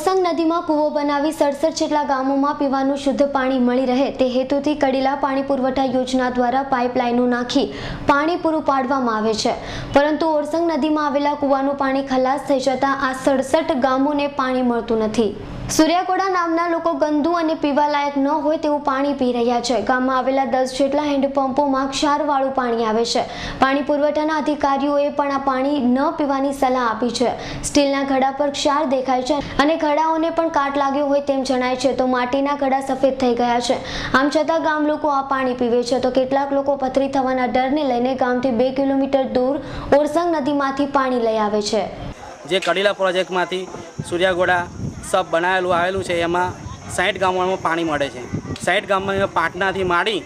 ઓરસંગ નદીમાં કૂવો બનાવી સડસઠ જેટલા ગામોમાં પીવાનું શુદ્ધ પાણી મળી રહે તે હેતુથી કડીલા પાણી પુરવઠા યોજના દ્વારા પાઇપલાઇનો નાખી પાણી પૂરું પાડવામાં આવે છે. પરંતુ ઓરસંગ નદીમાં આવેલા કૂવાનું પાણી ખલાસ થઈ જતાં આ સડસઠ ગામોને પાણી મળતું નથી. સૂર્યાકોડા નામના લોકો ગંદુ અને પીવાલાયક ન હોય તેવું પાણી પી રહ્યા છે. ગામમાં આવેલા દસ જેટલા હેન્ડપંપોમાં ક્ષારવાળું પાણી આવે છે. પાણી પુરવઠાના અધિકારીઓએ પણ આ પાણી ન પીવાની સલાહ આપી છે. સ્ટીલના ઘડા પર ક્ષાર દેખાય છે અને ઘડાઓને પણ કાટ લાગ્યો હોય તેમ જણાય છે. તો માટીના ઘડા સફેદ થઈ ગયા છે. આમ છતાં ગામ લોકો આ પાણી પીવે છે. તો કેટલાક લોકો પથરી થવાના ડરને લઈને ગામથી બે કિલોમીટર દૂર ઓરસંગ નદીમાંથી પાણી લઈ આવે છે. જે કડીલા પ્રોજેક્ટમાંથી સૂર્યાગોડા સબ બનાવેલું આવેલું છે, એમાં સાઠ ગામોમાં પાણી મળે છે. સાઠ ગામમાં પાટનાથી માડી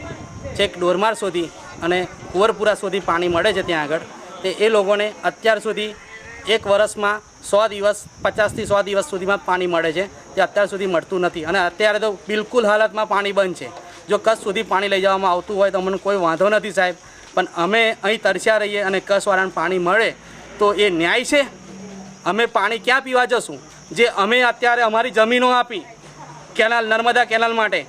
છેક ડોરમાર સુધી અને કુંવરપુરા સુધી પાણી મળે છે ત્યાં આગળ. તે એ લોકોને અત્યાર સુધી એક વર્ષમાં સો દિવસ, પચાસથી સો દિવસ સુધીમાં પાણી મળે છે, જે અત્યાર સુધી મળતું નથી. અને અત્યારે તો બિલકુલ હાલતમાં પાણી બંધ છે. જો કચ્છ સુધી પાણી લઈ જવામાં આવતું હોય તો અમને કોઈ વાંધો નથી સાહેબ. પણ અમે અહીં તરસ્યા રહીએ અને કચ્છવાળાને પાણી મળે, તો એ ન્યાય છે? અમે પાણી ક્યાં પીવા જશું? જે અમે અત્યારે અમારી જમીનો આપી, કેનાલ, નર્મદા કેનાલ માટે.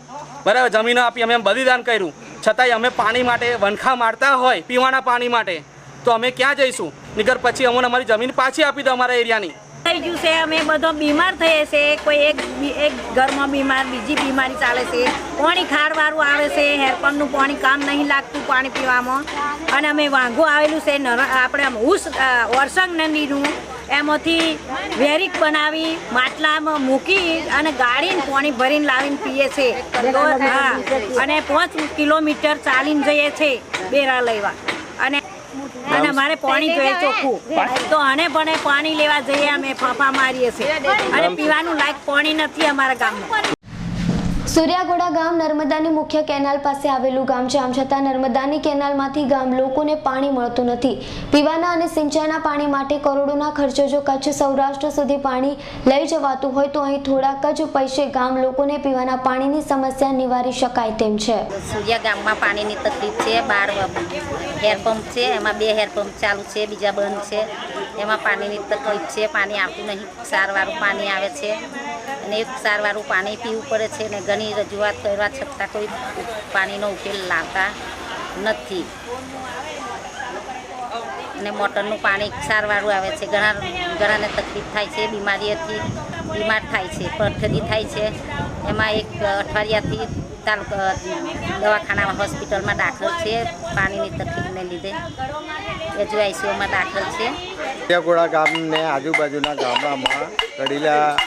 બરાબર, જમીનો આપી અમે બલિદાન કર્યું. છતાંય અમે પાણી માટે વનખા મારતા હોય, પીવાના પાણી માટે. તો અમે ક્યાં જઈશું? નિગર પછી અમને અમારી જમીન પાછી આપી દો અમારા એરિયાની. થઈ ગયું છે અમે બધો બીમાર થઈએ છે. કોઈ એક એક ઘરમાં બીમાર બીજી બીમારી ચાલે છે. પાણી ખારવાળું આવે છે હેરપંપનું પાણી કામ નહીં લાગતું પાણી પીવામાં. અને અમે વાંઘું આવેલું છે નર- આપણે આમ હુસ અ, વરસંગ નદીનું. એમાંથી વેરીક બનાવી માટલામાં મૂકી અને ગાળીને પાણી ભરીને લાવીને પીએ છે. તો હા અને પાંચ કિલોમીટર ચાલીને જઈએ છે બેરા લેવા. અને મારે અમારે પાણી જોઈએ ચોખ્ખું. તો અને પણ પાણી લેવા જઈએ અમે ફાફા મારીએ છીએ. અને પીવાનું લાયક પાણી નથી અમારા ગામમાં સૂર્યાગોડા ગામ નર્મદાની મુખ્ય કેનાલ પાસે આવેલું ગામ છે. આમ છતાં નર્મદાની કેનાલમાંથી ગામ લોકોને પાણી મળતું નથી. પીવાના અને સિંચાઈના પાણી માટે કરોડોના ખર્ચે જો કચ્છ સૌરાષ્ટ્ર સુધી પાણી લઈ જવાતું હોય તો અહીં થોડાક જ પૈસે ગામ લોકોને પીવાના પાણીની સમસ્યા નિવારી શકાય તેમ છે. સૂર્યા ગામમાં પાણીની તકલીફ છે, બાર હેરપંપ છે, એમાં બે હેરપંપ ચાલુ છે, બીજા બંધ છે. એમાં પાણીની તકલીફ છે, પાણી આવતું નહીં. સારવારું પાણી આવે છે અને એક સારવારું પાણી પીવું પડે છે ને ઘણી રજૂઆત કરવા છતાં કોઈ પાણીનો ઉકેલ લાવતા નથી. અને મોટરનું પાણી ક્ષારવાળું આવે છે. ઘણા, ઘણાને તકલીફ થાય છે, બીમારીઓથી બીમાર થાય છે, પથરી થાય છે. એમાં એક અઠવાડિયાથી દવાખાના હોસ્પિટલમાં દાખલ છે. પાણીની તકલીફને લીધે એજુ આઈસીયુમાં દાખલ છે. ગામને આજુબાજુના ગામડામાં કડીલા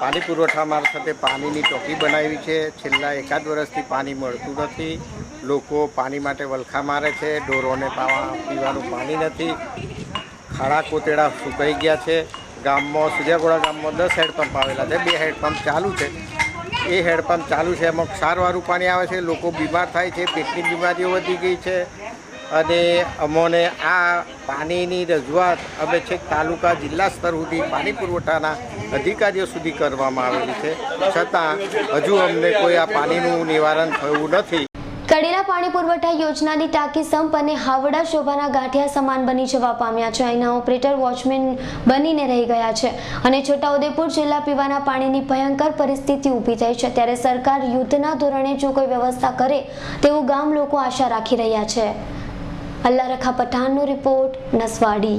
પાણી પુરવઠા મારફતે પાણીની ટોકી બનાવી છે. છેલ્લા એકાદ વર્ષથી પાણી મળતું નથી. લોકો પાણી માટે વલખા મારે છે. ઢોરોને પાવા પીવાનું પાણી નથી. ખાડા કોતેડા સુકાઈ ગયા છે. ગામમાં સુજાગોડા ગામમાં દસ હેડપંપ આવેલા છે. બે હેડપંપ ચાલુ છે. એ હેડપંપ ચાલુ છે. એમાં ક્ષારવાળું પાણી આવે છે. લોકો બીમાર થાય છે. પેટની બીમારીઓ વધી ગઈ છે. અને અમોને આ પાણીની રજૂઆત અમે છેક તાલુકા જિલ્લા સ્તર સુધી પાણી પુરવઠાના અધિકારીઓ સુધી કરવામાં આવેલી છે. છતાં હજુ અમને કોઈ આ પાણીનું નિવારણ થયું નથી. કડેલા પાણી પુરવઠા યોજનાની ટાંકી સંપ અને હાવડા શોભાના ગાંઠિયા સમાન બની જવા પામ્યા છે. અહીંના ઓપરેટર, વોચમેન બનીને રહી ગયા છે અને છોટાઉદેપુર જિલ્લા પીવાના પાણીની ભયંકર પરિસ્થિતિ ઊભી થઈ છે. ત્યારે સરકાર યુદ્ધના ધોરણે જો કોઈ વ્યવસ્થા કરે તેવું ગામ લોકો આશા રાખી રહ્યા છે. અલ્લા રખા પઠાણનો રિપોર્ટ, નસવાડી.